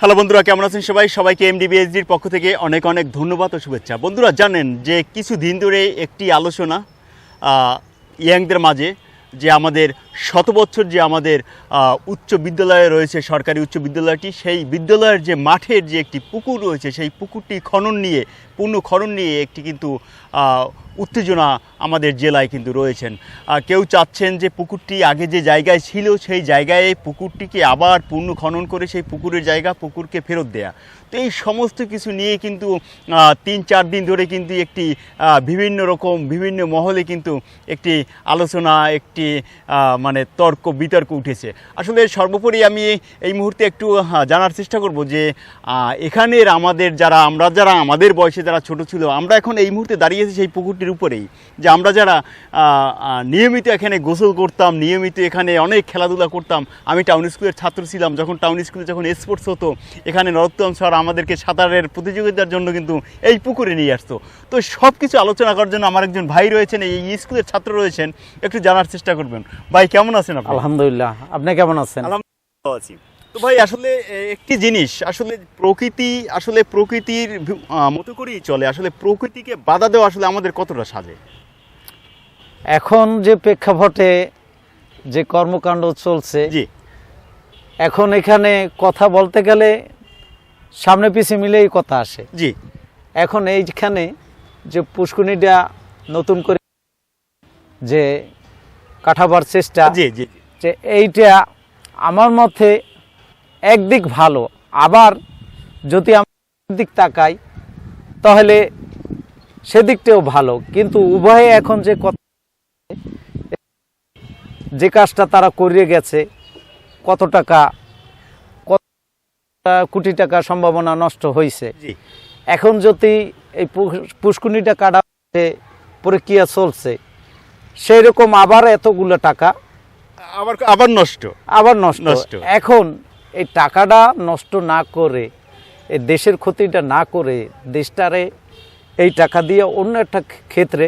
Hello বন্ধুরা, কেমন আছেন সবাই? সবাইকে এমডিবিএসডির পক্ষ থেকে অনেক অনেক ধন্যবাদ ও শুভেচ্ছা। বন্ধুরা, জানেন যে কিছু দিন ধরে একটি আলোচনা ইয়াংদের মাঝে যে আমাদের শত বছর যে আমাদের উচ্চ বিদ্যালয়ে রয়েছে, সরকারি উচ্চ বিদ্যালয়টি, সেই বিদ্যালয়ের যে মাঠের যে একটি পুকুর রয়েছে, সেই পুকুরটি খনন নিয়ে পূর্ণ খনন নিয়ে একটি কিন্তু উত্তেজনা আমাদের জেলায় কিন্তু রয়েছেন। কেউ চাচ্ছেন যে পুকুরটি আগে যে জায়গায় ছিল, সেই জায়গায় পুকুরটিকে আবার পূর্ণ খনন করে সেই পুকুরের জায়গা পুকুরকে ফেরত দেয়া। তো এই সমস্ত কিছু নিয়ে কিন্তু তিন চার দিন ধরে কিন্তু একটি বিভিন্ন রকম, বিভিন্ন মহলে কিন্তু একটি আলোচনা, একটি মানে তর্ক, বিতর্ক উঠেছে। আসলে সর্বোপরি আমি এই মুহূর্তে একটু জানার চেষ্টা করব যে এখানের আমাদের যারা, আমরা যারা, আমাদের বয়সে যারা ছোট ছিল, আমরা এখন এই মুহূর্তে দাঁড়িয়েছি সেই পুকুরটির উপরেই যে আমরা যারা নিয়মিত এখানে গোসল করতাম নিয়মিত এখানে অনেক খেলাধুলা করতাম আমি টাউন স্কুলের ছাত্র ছিলাম যখন টাউন স্কুলে যখন স্পোর্টস হতো এখানে নরোত্তম স্যার আমাদেরকে সাঁতারের প্রতিযোগিতার জন্য কিন্তু এই পুকুরে নিয়ে আসতো। তো সব কিছু আলোচনা করার জন্য আমার একজন ভাই রয়েছেন এই স্কুলের ছাত্র রয়েছেন একটু জানার চেষ্টা করবেন। ভাই কেমন আছেন আপনি? আলহামদুলিল্লাহ। আপনি কেমন আছেন? আলহামদুলিল্লাহ আছি। তো ভাই আসলে একটি জিনিস আসলে প্রকৃতি আসলে প্রকৃতির মতো করেই চলে আসলে প্রকৃতিকে বাধা দেওয়া আসলে আমাদের কতটা সাজে? এখন যে প্রেক্ষাপটে যে কর্মকাণ্ড চলছে জি। এখন এখানে কথা বলতে গেলে সামনে পিছিয়ে মিলেই কথা আসে। জি। এখন এইখানে যে পুষ্কুনিটা নতুন করে যে কাঠাবার চেষ্টা জি জি জি। যে এইটা আমার মতে একদিক ভালো আবার যদি আমরা দিক তাকাই তাহলে সেদিকটাও ভালো। কিন্তু উভয়ে এখন যে কথা যে কাজটা তারা করিয়ে গেছে কত টাকা কত কোটি টাকা সম্ভাবনা নষ্ট হয়েছে এখন যদি এই পুষ্কুনিটা কাটা প্রক্রিয়া চলছে সেই রকম আবার এতগুলো টাকা আবার আবার নষ্ট। আবার নষ্ট। এখন এই টাকাটা নষ্ট না করে, এই দেশের ক্ষতিটা না করে দেশটারে এই টাকা দিয়ে অন্য একটা ক্ষেত্রে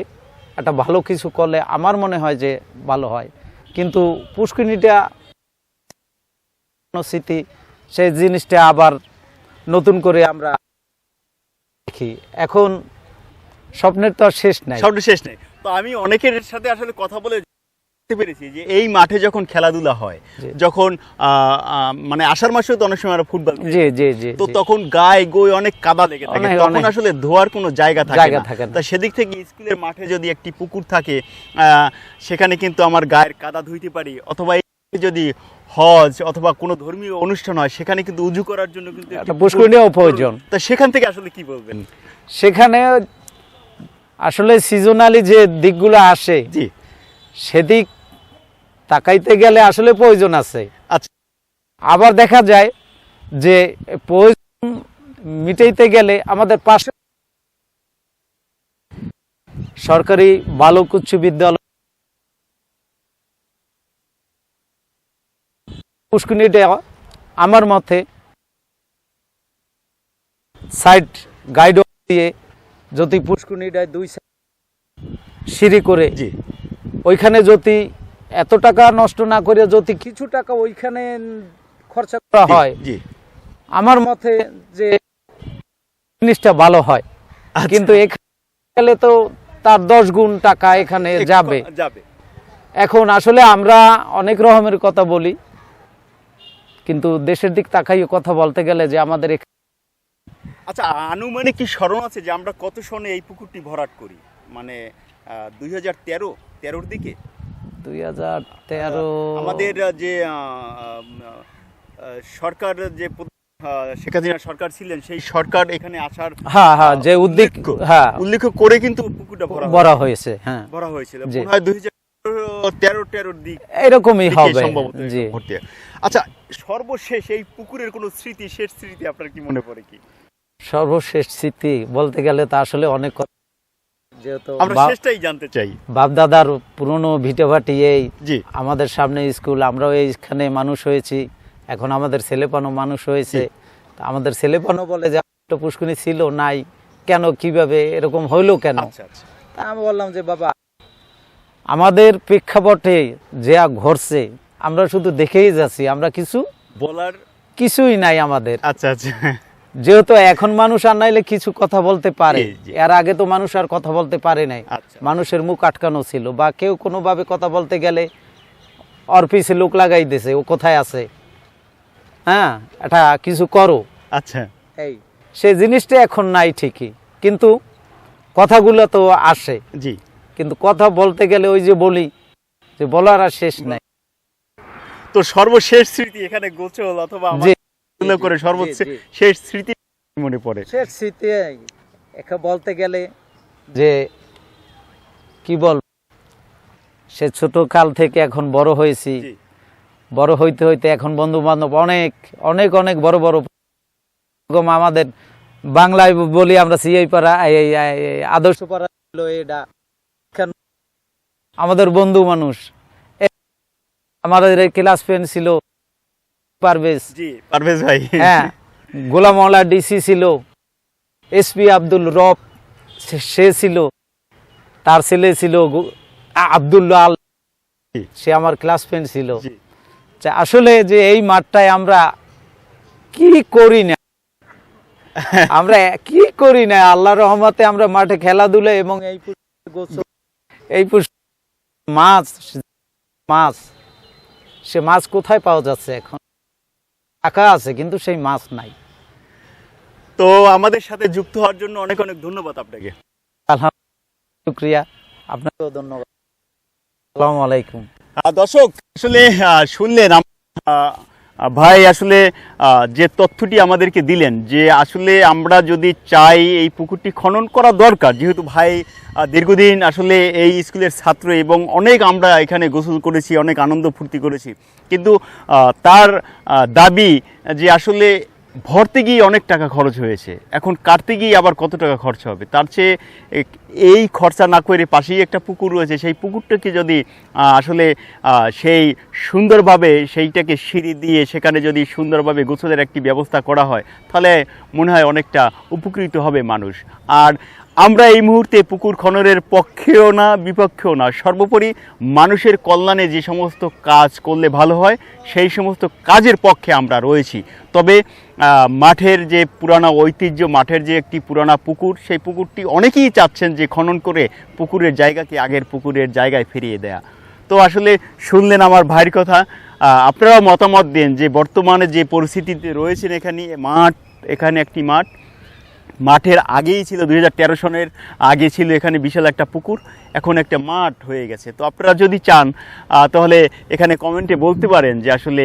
একটা ভালো কিছু করলে আমার মনে হয় যে ভালো হয়। কিন্তু পুষ্কিনিটা স্মৃতি, সেই জিনিসটা আবার নতুন করে আমরা দেখি। এখন স্বপ্নের তো আর শেষ নাই। সবটা শেষ নেই। তো আমি অনেকের সাথে আসলে কথা বলে জানতে পেরেছি যে এই মাঠে যখন খেলাধুলা হয় যখন মানে আষাঢ় মাসেও তো অনেক সময় আমরা ফুটবল জি জি জি তো তখন গায়ে গই অনেক কাদা লেগে থাকে। তখন আসলে ধোয়ার কোনো জায়গা থাকে না। তা সেদিক থেকে স্কুলের মাঠে যদি একটি পুকুর থাকে সেখানে কিন্তু আমার গায়ের কাদা ধুইতে পারি। অথবা যদি হজ অথবা কোনো ধর্মীয় অনুষ্ঠান হয় সেখানে কিন্তু উজু করার জন্য কিন্তু একটি পুষ্করিণীও প্রয়োজন। তা সেখান থেকে আসলে কি বলবেন? সেখানে আসলে সিজনালি যে দিকগুলো আসে জি। সেদিক তাকাইতে গেলে আসলে প্রয়োজন আছে। আচ্ছা। আবার দেখা যায় যে প্রয়োজন মিটাইতে গেলে আমাদের পাশে সরকারি বালক উচ্চ বিদ্যালয় পুষ্কুনিটা আমার মতে সাইড গাইড দিয়ে যদি পুষ্কুনিটায় দুই side সিঁড়ি করে ওইখানে যদি এত টাকা নষ্ট না করে যদি কিছু টাকা ওইখানে খরচা করা হয় আমার মতে যে জিনিসটা ভালো হয়। আচ্ছা। কিন্তু এখানে তো তার দশ গুণ টাকা এখানে যাবে। যাবে। এখন আসলে আমরা অনেক রকমের কথা বলি কিন্তু দেশের দিক তাকাইয়ে কথা বলতে গেলে যে আমাদের আচ্ছা আনুমানিক কি স্মরণ আছে যে আমরা কত সনে এই পুকুরটি ভরাট করি? মানে দুই হাজার তেরো তেরোর দিকে? দুই হাজার তেরো। আমাদের যে সরকার যে শেখ হাসিনা সরকার ছিলেন সেই সরকার এখানে আসার হ্যাঁ হ্যাঁ যে উদ্যোগ হ্যাঁ। উল্লেখ করে কিন্তু পুকুরটা ভরা বড় হয়েছে হ্যাঁ। ভরা হয়েছিল। দুই হাজার তেরো তেরোর দিক এরকমই হবে জি। আচ্ছা সর্বশেষ এই পুকুরের কোনো স্মৃতি শেষ স্মৃতি আপনার কি মনে পড়ে কি? সর্বশেষ স্মৃতি বলতে গেলে তা আসলে অনেক কথা। যেহেতু আমরা বাপ- শেষটাই জানতে চাই। বাপদাদার পুরনো ভিটেভাটি এই আমাদের সামনে স্কুল আমরাও এইখানে মানুষ হয়েছি এখন আমাদের ছেলেপানো মানুষ হয়েছে। আমাদের ছেলেপানো বলে যে একটা পুষ্কুনি ছিল নাই কেন কীভাবে এরকম হইল কেন? আচ্ছা আচ্ছা। তা আমি বললাম যে বাবা আমাদের প্রেক্ষাপটে যা ঘটছে আমরা শুধু দেখেই যাচ্ছি আমরা কিছু বলার কিছুই নাই আমাদের। আচ্ছা আচ্ছা। যেহেতু এখন মানুষ আর নাইলে কিছু কথা বলতে পারে। এর আগে তো মানুষ আর কথা বলতে পারে নাই। আচ্ছা। মানুষের মুখ আটকানো ছিল বা কেউ কোনোভাবে কথা বলতে গেলে ওর পিছে লোক লাগাই দিছে ও কোথায় আছে? হ্যাঁ এটা কিছু করো। আচ্ছা। এই সে জিনিসটা এখন নাই ঠিকই। কিন্তু কথাগুলো তো আসে। জি। কিন্তু কথা বলতে গেলে ওই যে বলি যে বলার আর শেষ নাই। তো সর্বশেষ স্মৃতি এখানে গোচল অথবা সুন্দর করে জি। শেষ স্মৃতি মনে পড়ে। শেষ স্মৃতি একে বলতে গেলে যে কি বল সে ছোট কাল থেকে এখন বড় হয়েছি। বড় হইতে হইতে এখন বন্ধু বান্ধব অনেক অনেক অনেক বড় বড় আমাদের বাংলায় বলি আমরা সিআই পাড়া আদর্শ পাড়া এটা। আমাদের বন্ধু মানুষ। আমাদের ক্লাস ফ্রেন্ড ছিল পারভেজ। জি পারভেজ ভাই। হ্যাঁ গোলাম মোল্লা ডিসি ছিল এসপি আব্দুল রব সে- ছিল তার ছেলে ছিল আব্দুল্লাহ আল সে আমার ক্লাস ফ্রেন্ড ছিল। আসলে যে এই মাঠটায় আমরা কি করি না আমরা কি করি না আল্লাহ রহমতে আমরা মাঠে খেলাধুলা এবং এই এই মাছ মাছ সে মাছ কোথায় পাওয়া যাচ্ছে এখন? টাকা আছে কিন্তু সেই মাছ নাই। তো আমাদের সাথে যুক্ত হওয়ার জন্য অনেক অনেক ধন্যবাদ আপনাকে। আলহামদুলিল্লাহ শুক্রিয়া। আপনাকেও ধন্যবাদ। আসসালামু আলাইকুম। দর্শক আসলে শুনলেন ভাই, আসলে যে তথ্যটি আমাদেরকে দিলেন, যে আসলে আমরা যদি চাই এই পুকুরটি খনন করা দরকার, যেহেতু ভাই দীর্ঘদিন আসলে এই স্কুলের ছাত্র এবং অনেক আমরা এখানে গোসল করেছি, অনেক আনন্দ ফুর্তি করেছি। কিন্তু তার দাবি যে আসলে ভরতে গিয়ে অনেক টাকা খরচ হয়েছে। এখন কাটতে গিয়ে আবার কত টাকা খরচ হবে? তার চেয়ে এই খরচা না করে পাশেই একটা পুকুর রয়েছে। সেই পুকুরটাকে যদি আসলে সেই সুন্দরভাবে সেইটাকে সিঁড়ি দিয়ে সেখানে যদি সুন্দরভাবে গোসলের একটি ব্যবস্থা করা হয়, তাহলে মনে হয় অনেকটা উপকৃত হবে মানুষ। আর আমরা এই মুহূর্তে পুকুর খননের পক্ষেও না, বিপক্ষেও না। সর্বোপরি মানুষের কল্যাণে যে সমস্ত কাজ করলে ভালো হয় সেই সমস্ত কাজের পক্ষে আমরা রয়েছি। তবে মাঠের যে পুরানা ঐতিহ্য, মাঠের যে একটি পুরানা পুকুর, সেই পুকুরটি অনেকেই চাচ্ছেন যে খনন করে পুকুরের জায়গাকে আগের পুকুরের জায়গায় ফিরিয়ে দেয়া। তো আসলে শুনলেন আমার ভাইয়ের কথা। আপনারাও মতামত দেন যে বর্তমানে যে পরিস্থিতিতে রয়েছেন এখানে মাঠ, এখানে একটি মাঠ মাঠের আগেই ছিল দু হাজার তেরো সনের আগে ছিল এখানে বিশাল একটা পুকুর, এখন একটা মাঠ হয়ে গেছে। তো আপনারা যদি চান তাহলে এখানে কমেন্টে বলতে পারেন যে আসলে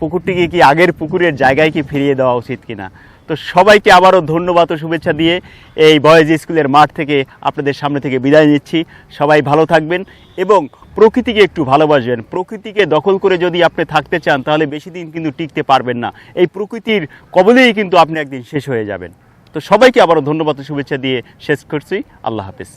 পুকুরটিকে কি আগের পুকুরের জায়গায় কি ফিরিয়ে দেওয়া উচিত কিনা। তো সবাইকে আবারও ধন্যবাদ ও শুভেচ্ছা দিয়ে এই বয়েজ স্কুলের মাঠ থেকে আপনাদের সামনে থেকে বিদায় নিচ্ছি। সবাই ভালো থাকবেন এবং প্রকৃতিকে একটু ভালোবাসবেন। প্রকৃতিকে দখল করে যদি আপনি থাকতে চান, তাহলে বেশি দিন কিন্তু টিকতে পারবেন না। এই প্রকৃতির কবলেই কিন্তু আপনি একদিন শেষ হয়ে যাবেন। তো সবাইকে আবারও ধন্যবাদ শুভেচ্ছা দিয়ে শেষ করছি। আল্লাহ হাফিজ।